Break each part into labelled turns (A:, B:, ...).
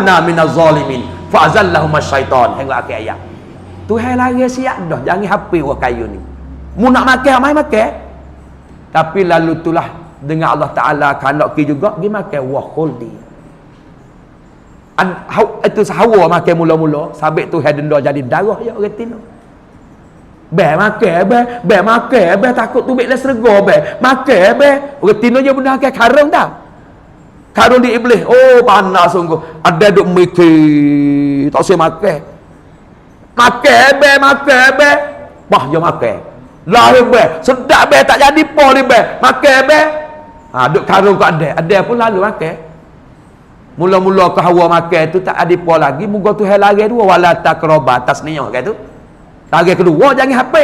A: nakuna minaz zalimin fa azallahum syaitan hingga akhir ayat Tuhan lari siap dah. Jangan hapi wa kayu ni. Mu nak makan mai makan. Tapi lalu itulah dengan Allah Taala kanak ki juga pergi makan wa khuldi. Itu sahawa makan mula-mula. Sabit tu denda jadi darah ya orang tino. Be makan be, be makan be takut tu beklah serga be. Makan be. Orang tino je benda ke karung dah. Karung di iblis. Oh panas sungguh. Ada duk mikir. Tak usah makan. Makan be, makan be. Bah je makan. Lahir be. Sedap be tak jadi po ni be. Makan be. Ha duk karung kau ada. Ada pun lalu makan. Mula-mula ke hawa makan tu tak ada po lagi. Muka tu hal lagi dua. Wala takroba tasniyah kan tu. Lagi kedua jangan HP.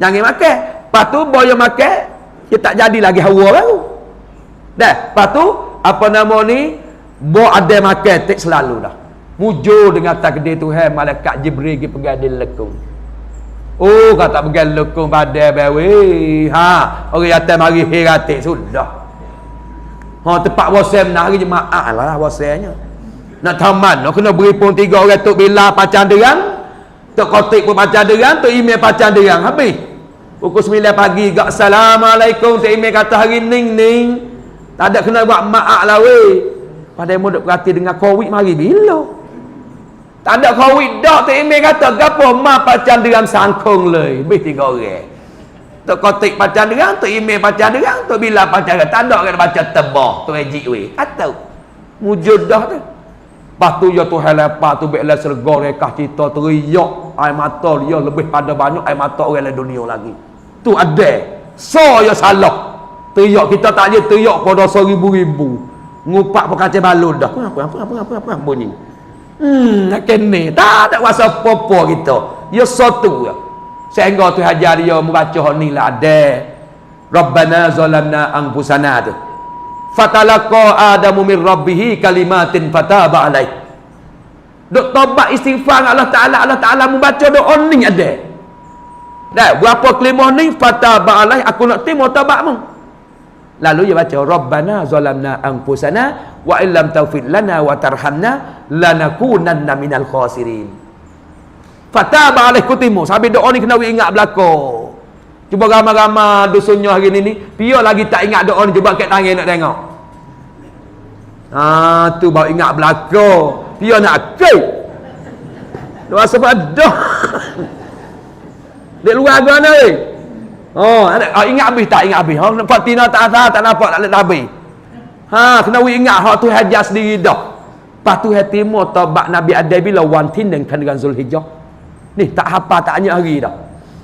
A: Jangan makan. Lepas tu boya makan, dia tak jadi lagi hawa baru. Dah, lepas tu apa nama ni? Bo ada makan tak selalu dah. Mujur dengan takdir Tuhan malaikat Jibril pergi pegadil lekung. Oh, kata pergi lekung pada bawi. Ha, orang yang mari hiratik sudah. Ha, tempat wasem nak hari jemaah lah wasemnya. Nak taman, nak kena beri pun tiga orang tu bila pacar derang. Tok kotik pun baca derang, tok email baca derang. Habis. Pukul 9 pagi, gak assalamualaikum, tok email kata hari ning ning. Tak ada kena buat maak lah weh. Pada mu duk berhati dengan covid mari bila? Tak ada covid dak, tok email kata gapo ma baca derang sangkung le. Lebih tiga orang. Tok kotik baca derang, tok email baca derang, tok bila baca derang. Tak ada kena baca tebah, tok ejik weh. Atau wujud dah tu. Lepas tu ya Tuhan lepas tu Bila serga rekah cerita teriak Air mata dia lebih pada banyak Air mata orang dunia lagi Tu ada So ya salah Teriak kita tak je teriak pada seribu-ribu Ngupak pekacai balun dah. Apa apa apa apa apa bunyi? Hmm nak kena. Tak ada kuasa apa-apa kita. Ya satu ya. Sehingga tu hajar dia membaca ni lah ada Rabbana zalamna angpusana tu. Fatalaqa adamu min rabbih kalimatin fataba alaih. Dok tobat istighfar Allah taala Allah taala membaca doa ni ada dah berapa kelima ni? Fataba alaih. Aku nak terima taubatmu lalu dia baca rabbana zalamna anfusana wa illam taufid lana wa tarhamna lanakunanna minal khasirin fataba alaih kutimu sampai doa ni kena ingat belako Cuba ramai-ramai dusunnya hari ni ni. Pia lagi tak ingat doa ni. Cuba kat tangan nak tengok. Ha, tu baru ingat belaka. Pia nak kek. Doa sebab dah. Dek luar agak mana ni? Oh, oh, ingat habis tak ingat habis. Ha, nampak tina tak ada, tak nampak tak ada habis. Ha, kena ingat hak tu hajar sendiri dah. Lepas tu hatimu taubat Nabi ada bila wantin dengan dengan Zulhijjah. Ni tak apa tak hanya hari dah.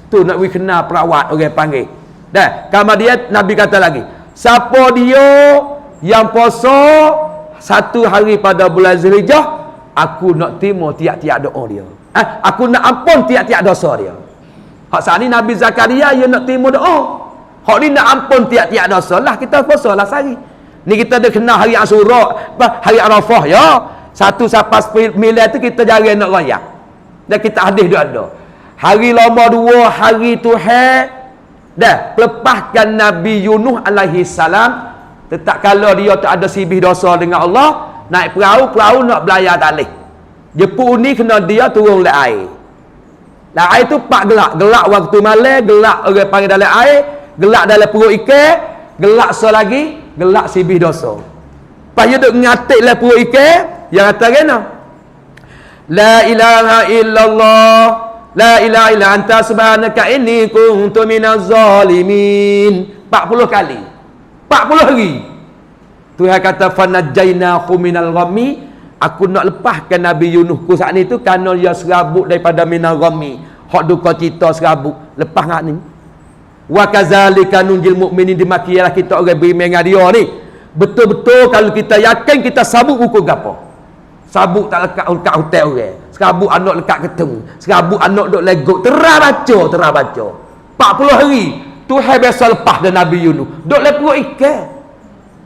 A: Tu nak we kena perawat orang okay, panggil. Dah, kemudian Nabi kata lagi, siapa dia yang puasa satu hari pada bulan Zulhijjah, aku nak terima tiap-tiap doa dia. Eh, aku nak ampun tiap-tiap dosa dia. Hak saat ni Nabi Zakaria dia nak terima doa. Hak ni nak ampun tiap-tiap dosa lah kita puasa lah sehari. Ni kita ada kena hari Asyura, hari Arafah ya. Satu sampai sembilan tu kita jarang nak raya. Dan kita hadis dia ada. Hari lama dua hari Tuhan dah lepaskan Nabi Yunus alaihi salam tetap kalau dia tak ada sibih dosa dengan Allah naik perahu perahu nak belayar talih jepun ni kena dia turun le air lah air tu pak gelak gelak waktu malam gelak orang panggil dalam air gelak dalam perut ikan gelak so lagi gelak sibih dosa lepas dia duk ngatik lah perut ikan yang kata kena la ilaha illallah La ilaha illa anta subhanaka inni kuntu minaz zalimin. 40 kali. 40 hari. Tuhan kata fanajjainahu minal ghammi. Aku nak lepaskan Nabi Yunus ku saat ni tu kerana dia serabut daripada minal ghammi. Hak duka cita serabut. Lepas ngak ni. Wa kazalika nunjil mukminin dimakiyalah kita orang beriman dengan dia ni. Betul-betul kalau kita yakin kita sabuk buku gapo. Sabuk tak lekat lekat hotel orang. Serabut anak lekat ketemu. Serabut anak duk legok. Terah baca, terah baca. 40 hari. Tuhan biasa lepas dan Nabi Yunus. Duk lepuk ikan.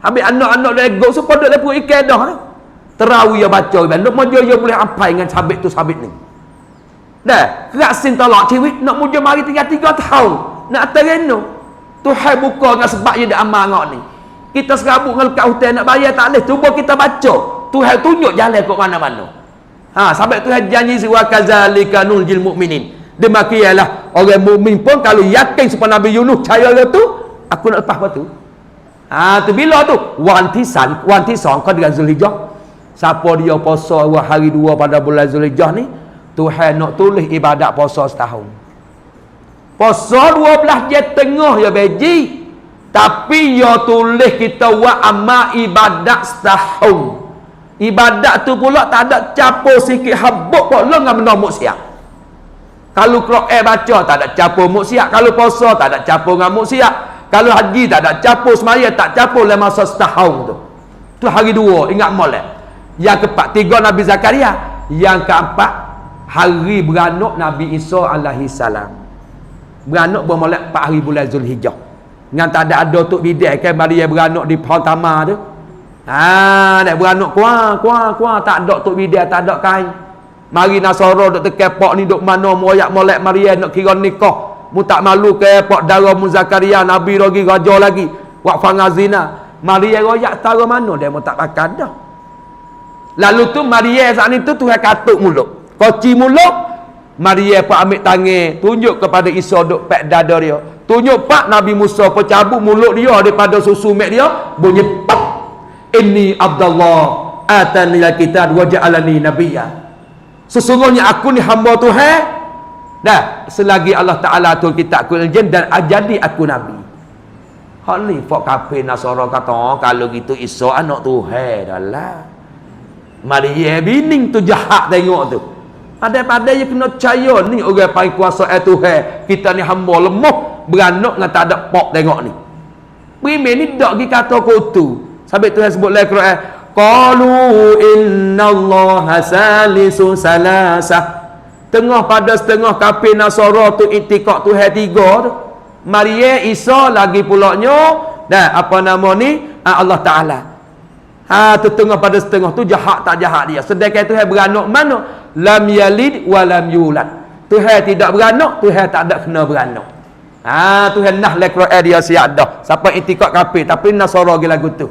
A: Habis anak-anak legok supaya duk lepuk ikan dah. Terawih ya baca. Nak muja ya boleh apa dengan sabit tu sabit ni. Dah, kerak sin tolak ciwik. Nak muja mari tinggal tiga tahun. Nak terenu. Tuhan buka dengan sebab dia amal ni. Kita serabut dengan lekat hotel nak bayar tak boleh. Cuba kita baca. Tuhan tunjuk jalan ke mana-mana ha sampai Tuhan janji si wa kazalika nuljil mukminin demikianlah orang mukmin pun kalau yakin supaya Nabi Yunus percaya tu aku nak lepas batu ha tu bila tu wantisan wanti song kau dengan Zulhijjah siapa dia puasa hari dua pada bulan Zulhijjah ni Tuhan nak tulis ibadat puasa setahun. Puasa 12 je tengah ya beji. Tapi ya tulis kita wa amma ibadat setahun. Ibadat tu pula tak ada capur sikit habuk pun lo dengan benda muksiat kalau Quran baca tak ada capur muksiat kalau puasa tak ada capur dengan muksiat kalau haji tak ada capur semaya tak capur dalam masa setahun tu. Tu hari dua ingat molek. Yang keempat tiga Nabi Zakaria. Yang keempat hari beranak Nabi Isa alaihi salam beranak bermolek 4 hari bulan Zulhijjah dengan tak ada ada untuk bidik kan Maria beranak di pohon tamar tu Ha, nak beranak kuah, kuah, kuah, tak ada tok bidia, tak ada kain. Mari Nasara dok tekepok ni dok mana moyak molek Maria nak kira nikah. Mu tak malu ke pok darah mu Zakaria Nabi lagi raja lagi. Wak fangazina. Maria royak tara mana dia mu tak pakai dah. Lalu tu Maria saat ni tu Tuhan katuk mulut. Koci mulut. Maria pun ambil tangan. Tunjuk kepada Isa duk pek dada dia. Tunjuk pak Nabi Musa pun cabut mulut dia daripada susu mek dia. Bunyi pak inni abdallah atani alkitab wa ja'alani nabiyya sesungguhnya aku ni hamba Tuhan dah selagi Allah Taala tu kitab aku jin dan jadi aku nabi hak ni fak kafir nasara kata oh, kalau gitu Isa anak Tuhan dahlah mari ye bining tu jahat tengok tu ada pada yang kena percaya ni orang paling kuasa eh Tuhan kita ni hamba lemah beranak dengan tak ada pok tengok ni Primer ni dak pergi kata kutu Sampai Tuhan sebut dalam Quran, qalu innallaha salisu salasah. Tengah pada setengah kafir Nasara tu itikad Tuhan tiga tu. Maria Isa lagi pulaknya dan apa nama ni ah, Allah Taala. Ha tu tengah pada setengah tu jahat tak jahat dia. Sedangkan Tuhan beranak mana? Lam yalid wa lam yulad. Tuhan tidak beranak, Tuhan tak ada kena beranak. Ha Tuhan nah le Quran dia siap dah. Siapa itikad kafir tapi Nasara lagi lagu tu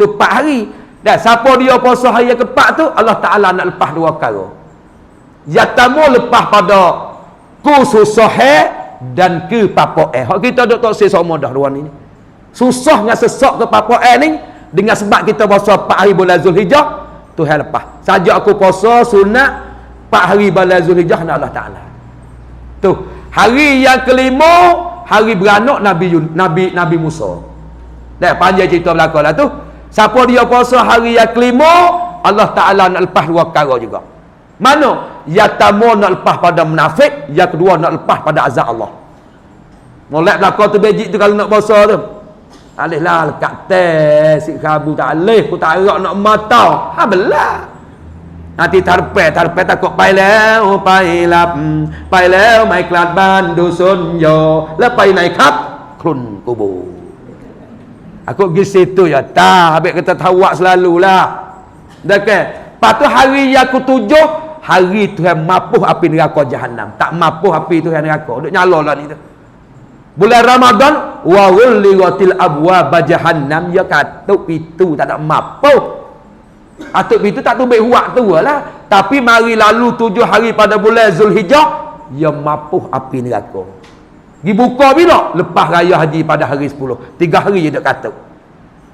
A: tu 4 hari dan siapa dia puasa hari yang keempat tu Allah Ta'ala nak lepas dua perkara yatamu lepas pada ku susah dan ke papa eh hak kita duk tak sama dah dua ni susah dengan sesak ke papa eh ni dengan sebab kita puasa 4 hari bulan Zulhijjah Tuhan lepas saja aku puasa sunat 4 hari bulan Zulhijjah nak Allah Ta'ala tu hari yang kelima hari beranak Nabi Nabi Nabi Musa dah panjang cerita belakang lah tu Siapa dia puasa hari yang kelima, Allah Ta'ala nak lepas dua perkara juga. Mana? Yang pertama nak lepas pada munafik, yang kedua nak lepas pada azab Allah. Molek belakang tu bejik tu kalau nak puasa tu. Alih lah lekat teh, si kabu tak alih, aku tak arak nak mata. Ha belah. Nanti tarpe, tarpe krun kubur. Aku pergi situ ya. Tak, habis kata tawak selalulah. Dah ke? Lepas tu hari yang aku tujuh, hari Tuhan mapuh api neraka jahanam. Tak mapuh api Tuhan neraka. Duk nyala lah ni tu. Bulan Ramadan, wa ghulligatil abwaba jahannam ya katuk itu tak ada mapuh. Atuk itu tak tubik tu lah. Tapi mari lalu tujuh hari pada bulan Zulhijjah, ya mapuh api neraka. Dibuka bila? Lepas raya haji pada hari 10. Tiga hari dia kata.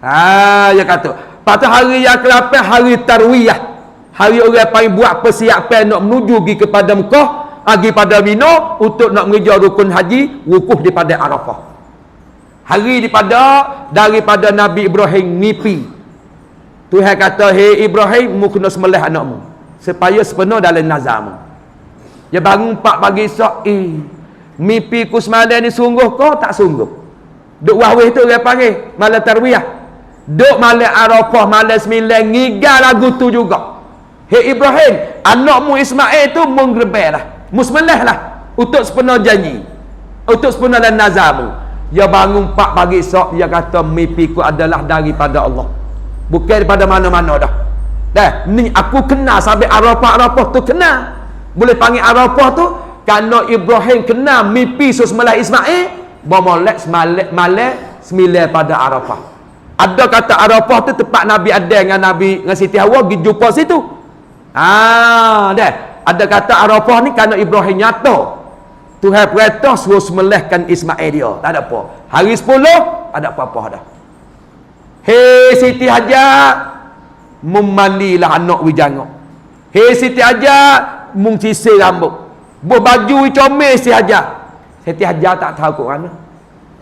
A: Ha, dia kata. Lepas hari yang ke-8, hari tarwiyah. Hari orang paling buat persiapan nak menuju pergi kepada Mekah. Pergi pada Mina untuk nak mengejar rukun haji. Wukuf daripada Arafah. Hari daripada, daripada Nabi Ibrahim mimpi. Tuhan kata, Hei Ibrahim, mu kena semelih anakmu. Supaya sepenuh dalam nazarmu. Dia bangun 4 pagi esok, eh, Mimpi ku semalam ni sungguh kau tak sungguh. Duk wahwih tu dia panggil malam tarwiyah. Duk malam Arafah malam sembilan ngigal lagu tu juga. Hei Ibrahim, anakmu Ismail tu menggerbel lah. Musmelah lah. Untuk sepenuh janji. Untuk sepenuh dan nazarmu. Dia bangun pak pagi esok, dia kata mimpi ku adalah daripada Allah. Bukan daripada mana-mana dah. Dah, ni aku kenal sampai Arafah-Arafah tu kenal. Boleh panggil Arafah tu kerana Ibrahim kena mimpi sesemalah Ismail bermolek semalek malek sembilan pada Arafah. Ada kata Arafah tu tempat Nabi ada dengan Nabi dengan Siti Hawa pergi jumpa situ. Ah dah. Ada kata Arafah ni kerana Ibrahim nyata. Tuhan perintah suruh semelihkan Ismail dia. Tak ada apa. Hari 10 ada apa-apa dah hei Siti Hajar memandilah anak wijangok hei Siti Hajar mengcisir rambut buat baju comel Siti Hajar Siti Hajar tak tahu kok mana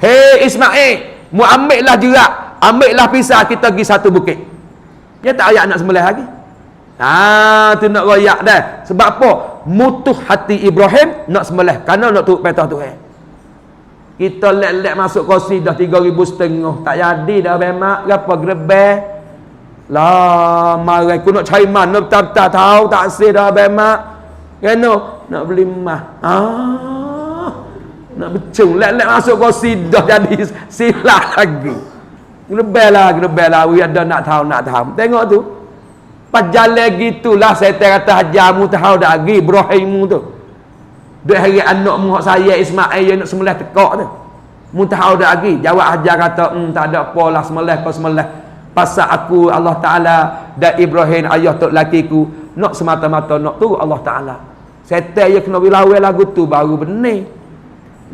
A: hei Ismail mu ambil lah jerak ambillah pisah kita pergi satu bukit dia tak ayat nak sembelih lagi Ah, tu nak royak dah. Sebab apa? Mutuh hati Ibrahim nak sembelih. Kerana nak turut petah Tuhan. Kita lek-lek masuk kursi dah 3000 setengah. Tak jadi dah bemak apa gerebeh. Lah, mari aku nak cari mana tak tahu tak sih dah bemak. Kena nak beli mah. Ah. Nak becung lek-lek masuk kursi dah jadi silah lagi. Gerebeh lah, gerebeh lah. We ada nak tahu, nak tahu. Tengok tu. Pas jalan gitulah saya kata hajamu tahu dah lagi Ibrahimu tu. Duk hari anak mu saya Ismail yang nak sembelih tekak tu. Mu tahu dah lagi. Jawab hajar kata, "Hmm tak ada apa lah sembelih kau sembelih." Pasal aku Allah Taala dan Ibrahim ayah tok lakiku nak semata-mata nak tu Allah Taala. Setan ya kena wilawai lagu tu baru benih.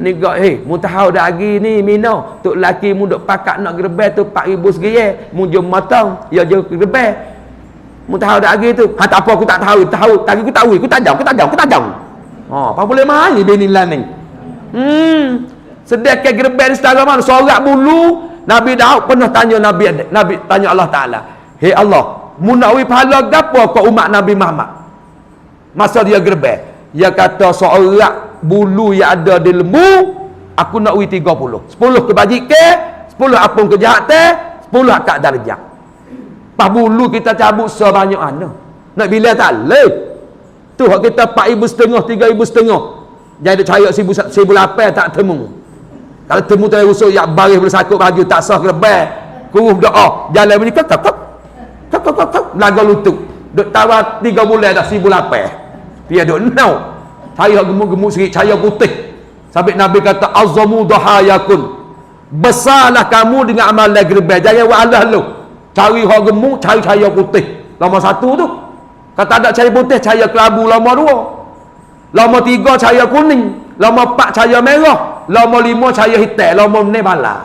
A: Ni gak hey, mu tahu dah lagi ni Mino, tok laki mu duk pakak nak gerbel tu 4000 segeye, mu jom matang, ya je gerbel. Mu tahu dah lagi tu. Ha tak apa aku tak tahu. Tahu tadi aku tahu. Aku tajam, aku tajam, aku tajam. Ha, apa boleh mai bini lan ni. Hmm. Sedekah gerben setara mana sorak bulu Nabi Daud pernah tanya Nabi Nabi tanya Allah Taala. Hei Allah, mu nak wi pahala gapo kau umat Nabi Muhammad? Masa dia gerben, dia kata sorak bulu yang ada di lembu aku nak wi 30. 10 kebajikan, 10 apung kejahatan, 10 akak darjah. Pas bulu kita cabut sebanyak mana. Nak bila tak leh. Tu hak kita 4000 setengah, 3000 setengah. Jadi cari 1000 1008 tak temu. Kalau temu tu usul ya baris bersakut baju tak sah lebih. Kuruh doa. Jalan ni kak kak kak. Kak kak kak. Lagu lutut. Duk tawar 3 bulan dah 1008. Dia duk now. Cahaya gemuk-gemuk sikit cahaya putih. Sampai Nabi kata azamu dahayakun. Besarlah kamu dengan amal gerbe. Jangan wa Allah lu cari hak gemuk cari cahaya putih lama satu tu kata ada cahaya putih cahaya kelabu lama dua. Lama tiga cahaya kuning. Lama empat cahaya merah. Lama lima cahaya hitam. Lama ni bala.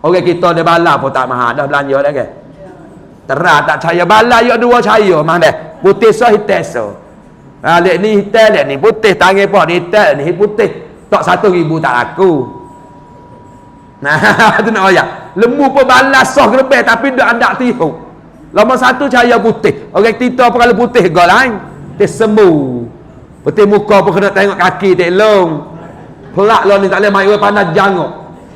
A: Orang kita ni bala pun tak mahal. Dah belanja dah ke terang tak cahaya bala ya dua cahaya. Mana putih so hitam so. Ha, lihat ni hitam lihat ni putih. Tangan pun ni hitam ni putih. Tak satu ribu tak laku. Nah, tu nak ayat. Lembu pun balas soh lebih tapi dak andak tihu. Lama satu cahaya putih. Orang kita apa kalau putih gol lain. Dia sembuh. Putih muka pun kena tengok kaki tak long. Pelak lo ni tak boleh main panas jangok.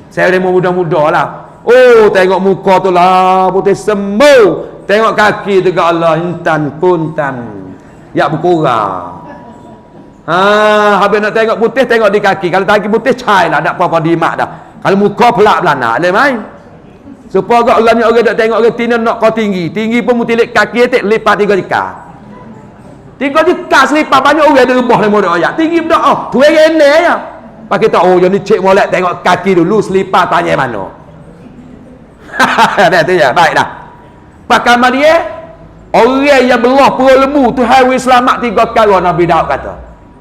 A: Saya dia muda-muda lah. Oh, tengok muka tu lah. Putih sembuh. Tengok kaki tu Allah. Intan puntan. Ya berkurang. Ha, habis nak tengok putih, tengok di kaki. Kalau kaki putih, cahaya lah. Tak apa-apa dimak dah. Kalau muka pelak belana, ada main. Supaya kau orang ni orang tak tengok orang tina nak kau tinggi. Tinggi pun mutilik kaki tak lipat tiga jika. Tiga jika selipat banyak orang ada rebah lima dak ayat. Tinggi dak oh, tu yang ini ya. Pak kita oh ni cek molek tengok kaki dulu selipat tanya mana. Dah tu ya, baik dah. Pakai dia orang yang belah perlu lembu tu hari selamat tiga kali Nabi Daud kata.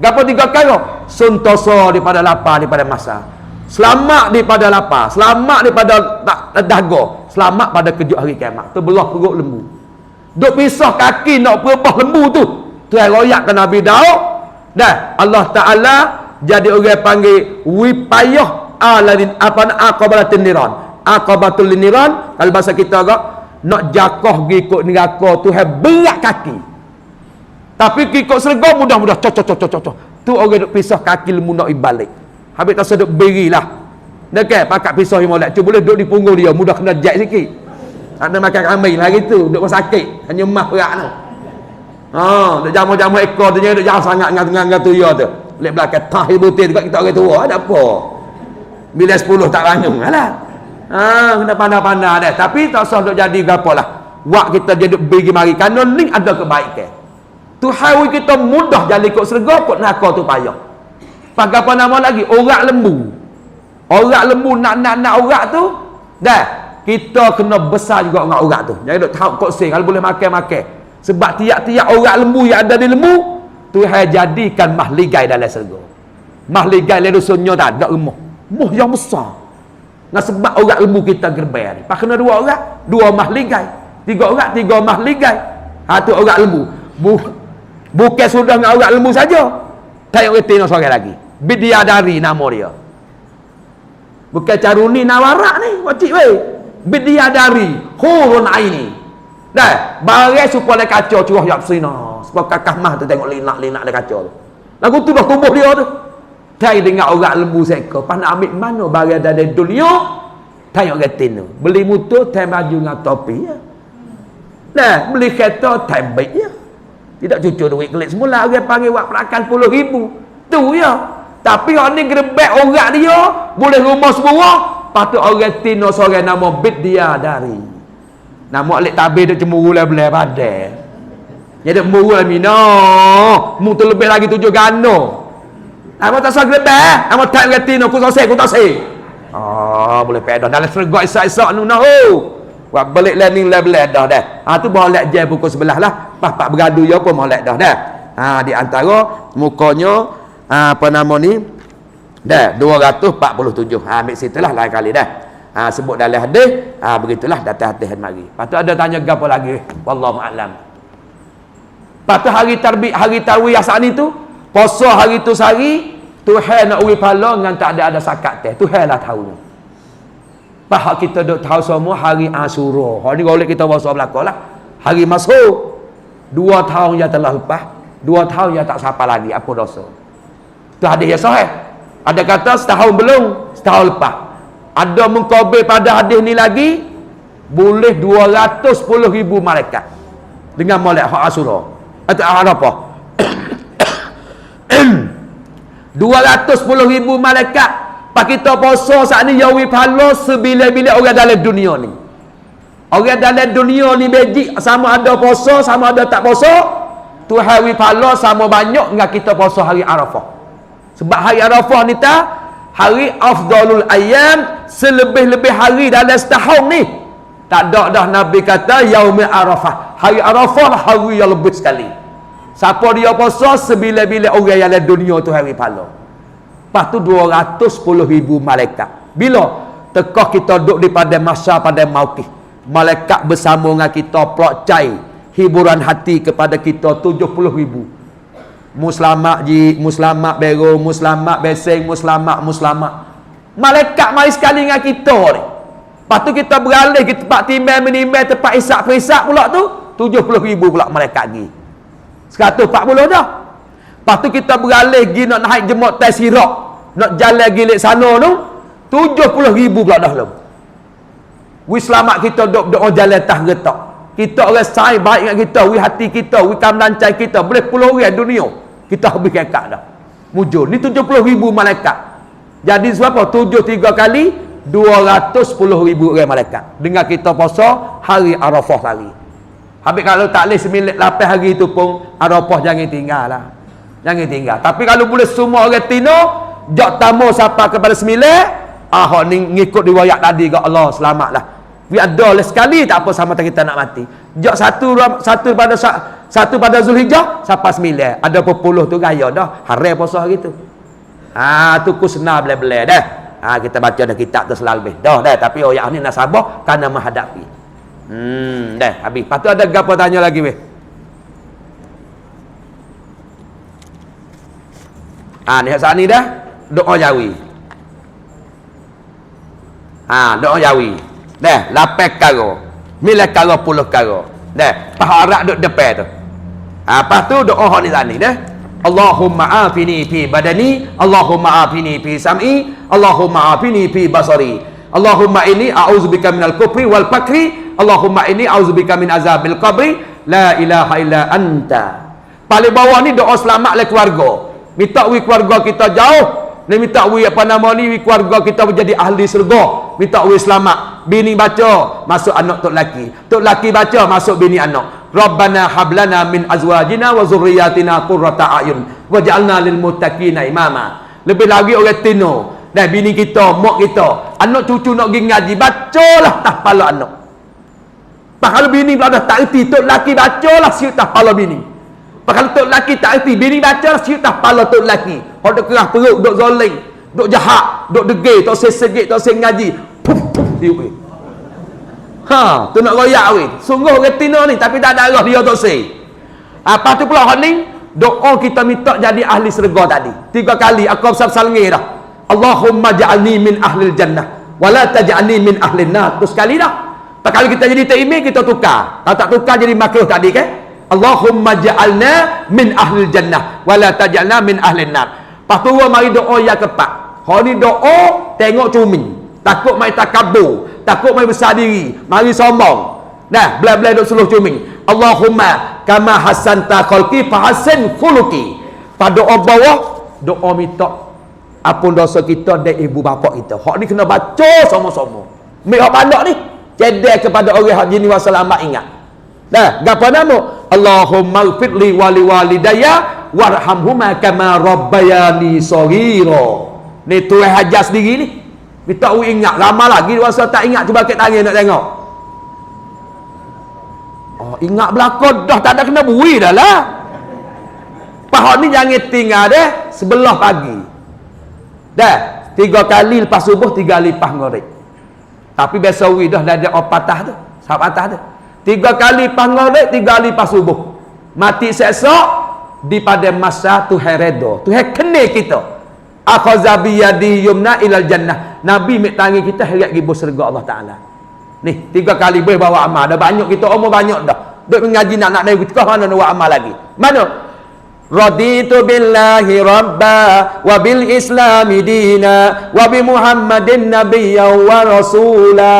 A: Gapo tiga kali? Suntoso daripada lapar daripada masa. Selamat daripada lapar, selamat daripada tak dahaga, selamat pada kejut hari kiamat. Terbelah perut lembu. Duk pisah kaki nak perbah lembu tu. Tu yang royak ke Nabi Daud. Dah Allah Taala jadi orang panggil wipayah aladin apa nak aqabatul niran. Aqabatul niran kalau bahasa kita agak nak jakoh gi ikut neraka tu berat kaki. Tapi ikut serga mudah-mudah cocok cocok cocok. Tu orang duk pisah kaki lembu nak balik. Habis tak sedap berilah. Dekat pakat pisau yang molek. Cuba boleh duduk di punggung dia. Mudah kena jat sikit. Tak ada makan kambing lah gitu. Duduk sakit. Hanya mah perak tu. Ha, duk jamu-jamu ekor tu. Duk jauh sangat dengan tengah tu ya tu. Lihat belakang. Tah ibu tir juga kita orang tua. Ada apa? Bila sepuluh tak ranyung. Alah. Ha, kena pandai-pandai dah. Tapi tak usah duk jadi berapa lah. Wak kita jadi bagi mari. Kerana ni ada kebaikan. Tuhan kita mudah jadi ikut serga kot nak tu payah. Pakai apa nama lagi? Orak lembu. Orak lembu nak nak nak orak tu. Dah. kita kena besar juga dengan orang tu jangan duk tahu kok sing kalau boleh makan makan sebab tiap-tiap orang lembu yang ada di lembu Tuhan jadikan mahligai dalam syurga mahligai le dusunnya tak ada rumah rumah yang besar Nah sebab orang lembu kita gerbai ni. Pak kena dua orang, dua mahligai. Tiga orang, tiga mahligai. Ha tu orang lembu. Bu, bukan sudah dengan orang lembu saja. Tayang reti nak lagi. Bidyadari nama dia. Bukan caruni nawarak ni, wajib weh. Bidyadari, hurun aini. Dah, barang supaya kacau curah yak sina. Supaya kakak mah tu tengok linak-linak dia kacau tu. Lagu tu dah tubuh dia tu. Tanya dengan orang lembu seko. Pas nak ambil mana barang dari dunia. Tanya orang tino. Beli motor, tanya baju dengan topi. Ya. Nah, beli kereta, tanya baik ya. Tidak cucu duit kelik semula. Orang panggil buat perakan puluh ribu. Tu ya. Tapi orang ni gerebek orang dia. Boleh rumah semua. Patut orang tino seorang nama bid dia dari. Nama alik tabir dia cemburu lah boleh pada. Jadi cemburu lah mina. Mu tu lebih lagi tujuh gano. Apa tak sagre be? Apa tak ngerti no ku sose ku tak. Ah, boleh pedah dalam sergok isak-isak nu nah. Buat balik learning level dah dah. Ha tu boleh je pukul sebelah lah. Pas pak bergaduh ya pun molek dah dah. Ha di antara mukanya ha, apa nama ni? Dah 247. Ha ambil situlah lain kali dah. Ha sebut dalam hadis, ha begitulah datang hadis mari. Lepas tu ada tanya gapo lagi? Wallahu a'lam. Lepas tu hari tarbiyah hari tarwiyah saat ni tu Puasa hari tu sehari, Tuhan nak uwi pala dengan tak ada ada sakat teh. Tuhan lah tahu. Pahak kita duk tahu semua hari Asura. Hari ni golek kita puasa belaka lah. Hari masuk. Dua tahun yang telah lepas. Dua tahun yang tak siapa lagi. Apa dosa? Tu hadis yang sahih. Ada kata setahun belum, setahun lepas. Ada mengkobel pada hadis ni lagi, boleh 210 ribu malaikat. Dengan malaikat hak Asura. Atau apa? 210 ribu malaikat pak kita puasa saat ni yawi pahala sebila-bila orang dalam dunia ni orang dalam dunia ni beji sama ada puasa sama ada tak puasa Tuhan wi pahala sama banyak dengan kita puasa hari Arafah sebab hari Arafah ni ta hari afdalul ayam selebih-lebih hari dalam setahun ni tak ada dah Nabi kata yaumi Arafah hari Arafah lah hari yang lebih sekali Siapa dia puasa sebila-bila orang yang dunia tu hari pahala. Lepas tu 210 ribu malaikat. Bila tekah kita duduk di pada masa pada mauti. Malaikat bersama dengan kita pelak cai. Hiburan hati kepada kita 70 ribu. Muslamak ji, muslamak bero, muslamak beseng, muslamak, muslamak. Malaikat mari sekali dengan kita ni. Lepas tu kita beralih ke tempat timbang menimbang tempat isak-perisak pula tu. 70 ribu pula malaikat pergi. 140 dah. Lepas tu kita beralih pergi nak naik jemuk tes sirak. Nak jalan gilik sana tu. 70 ribu pula dah lem. Wi selamat kita duk duk jalan tah getak. Kita orang sai baik dengan kita, wi hati kita, wi kamlancai kita, boleh puluh orang dunia. Kita habis kekak dah. Mujur. Ni 70 ribu malaikat. Jadi sebab apa? 7 3 kali 210 ribu orang malaikat. Dengan kita puasa hari Arafah lagi. Habis kalau tak boleh sembilan lapan hari itu pun Arafah jangan tinggal lah. Jangan tinggal. Tapi kalau boleh semua orang tino, jok tamu siapa kepada sembilan, ah ni ngikut riwayat tadi ke Allah selamatlah. We ada oleh sekali tak apa sama kita nak mati. Jok satu satu pada satu pada Zulhijjah siapa sembilan. Ada puluh tu gaya dah. Hari puasa hari tu. Ah tu kusna bela-bela dah. Ah kita baca dah kitab tu selalu lebih. Dah dah tapi oh ni nak sabar kerana menghadapi. Hmm, dah habis. Tu ada gapo tanya lagi weh. Ah, ni saat ni dah doa jawi. Ha, doa jawi. Dah, lapan karo. Mila karo puluh karo. Dah, paharak duk depan tu. Lepas tu doa ni ni dah. Allahumma afini fi badani, Allahumma afini fi sam'i, Allahumma afini fi basari. Allahumma ini a'udzubika minal kufri wal fakri Allahumma ini auzubika min azabil qabri la ilaha illa anta. Paling bawah ni doa selamat le keluarga. Minta wi keluarga kita jauh. Ni minta wi apa nama ni wi keluarga kita menjadi ahli surga. Minta wi selamat. Bini baca masuk anak tok laki. Tok laki baca masuk bini anak. Rabbana hablana min azwajina wa zurriyyatina qurrata a'yun waj'alna lil muttaqina imama. Lebih lagi orang tino dan bini kita, mak kita Anak cucu nak pergi ngaji, bacalah tah pala anak. Pak kalau bini pula dah tak erti, tok laki bacalah siut tah pala bini. Pak kalau tok laki tak erti, bini bacalah siut tah pala tok laki. Hok dok kerah perut, dok zoling, dok jahat, dok degil, tok sesegit, tok. Puff, puff, tiup eh. Ha, tu nak royak weh. Sungguh retina ni tapi tak ada arah dia tok se. Apa tu pula hak ni? Doa kita minta jadi ahli syurga tadi. Tiga kali aku besar salngi dah. Allahumma ja'alni min ahli jannah wa la taj'alni min ahli nar. Terus sekali dah. Tak kalau kita jadi takimih kita tukar. Kalau tak tukar jadi makruh tadi ke? Allahumma ja'alna min ahli jannah wa la taj'alna min ahli nar. Lepas tu mari doa yang keempat. Hak ni doa tengok cumi. Takut mai takabur, takut mai besar diri, mari sombong. Nah, belah-belah duk suluh cumi. Allahumma kama hasanta khalqi fa hasin khuluqi. Pada doa bawah, doa minta apun dosa kita dan ibu bapa kita. Hak ni kena baca sama-sama. Mik hak pandak ni, cedek kepada orang hak jini wa selamat ingat. Dah, gapo nama? Allahumma ighfirli wa li walidayya warhamhuma kama rabbayani shaghira. Ni tuai hajar sendiri ni. Minta we ingat lama lagi rasa tak ingat cuba ket tangan nak tengok. Oh, ingat belakang dah tak ada kena bui dah lah. Pahak ni jangan tinggal deh sebelah pagi. Dah, tiga kali lepas subuh, tiga kali lepas ngorek. Tapi biasa we dah ada opatah tu. Sahab atas tu. Tiga kali lepas ngorek, tiga kali lepas subuh. Mati sesok di pada masa tu heredo. Tu kena kita akhadha bi yadi yumna ilal jannah. Nabi mek tangi kita heret pergi surga Allah taala. Ni tiga kali boleh bawa amal. Dah banyak kita umur banyak dah. Duk mengaji nak nak naik kita mana nak buat amal lagi? Mana? Raditu billahi rabba wa bil islami dina wa bi muhammadin nabiyya wa rasula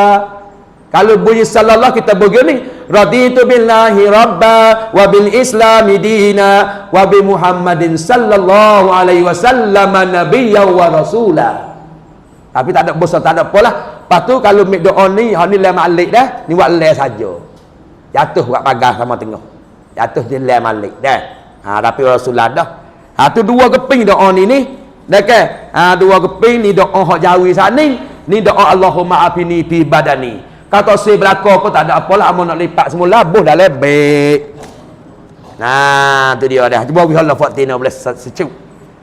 A: kalau bunyi sallallahu kita begini raditu billahi rabba wa bil islami dina wa bi muhammadin sallallahu alaihi wasallam nabiyya wa rasula. Tapi tak ada bosan tak ada apa lah. Lepas tu kalau make doa ni hak ni la malik dah ni buat le saja. Jatuh buat pagar sama tengah jatuh dia la malik dah. Ha tapi rasulullah dah. Ha tu dua keping doa ni. Ni ke? Ha dua keping ni doa hak jawi sani ni doa Allahumma afini fi badani Kata si belakang pun tak ada apa lah. Amun nak lipat semula. Buh dah lebih. Nah, tu dia dah. Cuba biar Allah Fatina boleh secuk.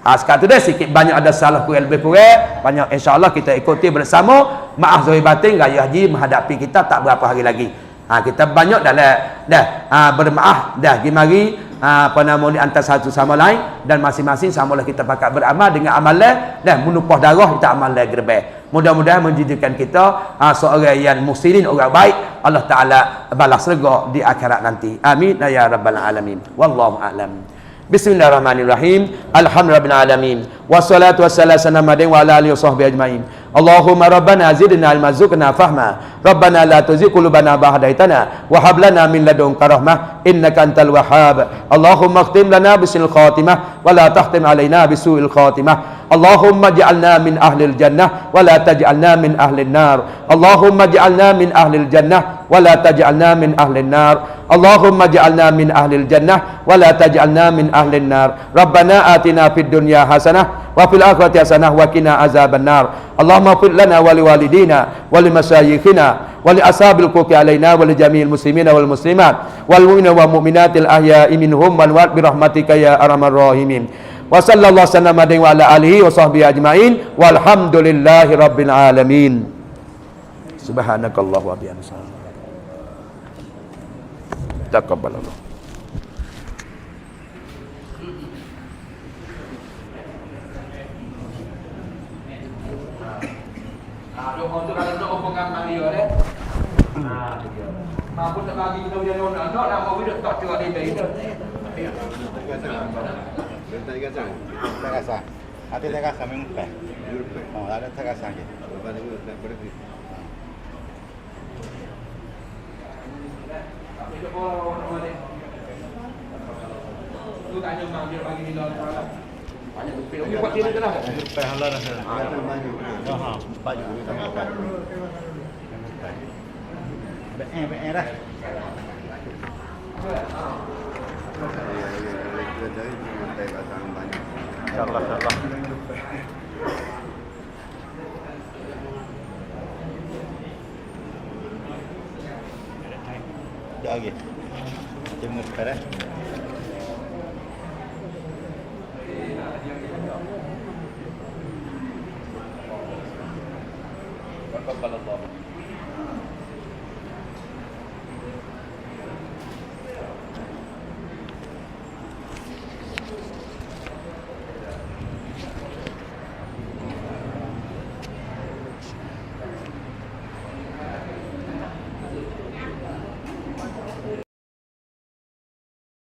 A: Ha, sekarang tu dah sikit banyak ada salah kurang lebih kurang. Banyak insyaAllah kita ikuti bersama. Maaf Zohir Batin. Raya Haji menghadapi kita tak berapa hari lagi. Ha, kita banyak dah lah. Dah. Ha, bermaaf. Dah. Pergi mari. Ha, apa nama ni antara satu sama lain. Dan masing-masing samalah kita pakai beramal dengan amalan. Dah. Menumpah darah kita amal lagi lebih. Mudah-mudahan menjadikan kita uh, seorang yang muslimin, orang baik. Allah Ta'ala balas rega di akhirat nanti. Amin. Ya Rabbal Alamin. Wallahu a'lam. Bismillahirrahmanirrahim. Alhamdulillah alamin. Wassalatu wassalamu ala wa ala alihi wa ajma'in. اللهم ربنا زدنا علما زقنا فهما ربنا لا تزغ قلوبنا بعد هديتنا وهب لنا من لدنك رحمة إنك أنت الوهاب اللهم اختم لنا بسوء الخاتمة ولا تختم علينا بسوء الخاتمة اللهم اجعلنا من أهل الجنة ولا تجعلنا من أهل النار اللهم اجعلنا من أهل الجنة ولا تجعلنا من أهل النار اللهم اجعلنا من أهل الجنة ولا تجعلنا من أهل النار. ربنا آتنا في الدنيا حسنة وفي الآخرة حسنة وقنا عذاب النار. اللهم اغفر لنا ولوالدينا ولمشايخنا ولأصحاب الحقوق علينا ولجميع المسلمين والمسلمات والمؤمنين والمؤمنات الأحياء منهم والوالد برحمتك يا أرحم الراحمين. wa sallallahu sallam wa ala alihi wa sahbihi ajma'in walhamdulillahi rabbil alamin subhanakallah wa bihamdika taqabbalallah Mampu tak bagi kita punya nona, nak nak mau hidup tak cuak di bayi dah.
B: Tak kasar. Tak kasar. Hati tak kasar memang peh. Oh, ada tak kasar je. Lepas ni nak berhenti.
A: Tu tanya mak dia bagi nilai orang. Banyak duit. Okey buat dia kenapa?
B: Peh halah dah. Ha, ha. Baju ni tak apa. Eh, eh dah. InsyaAllah, insyaAllah. Sekejap lagi. Eh.
C: Taqabbal Allah.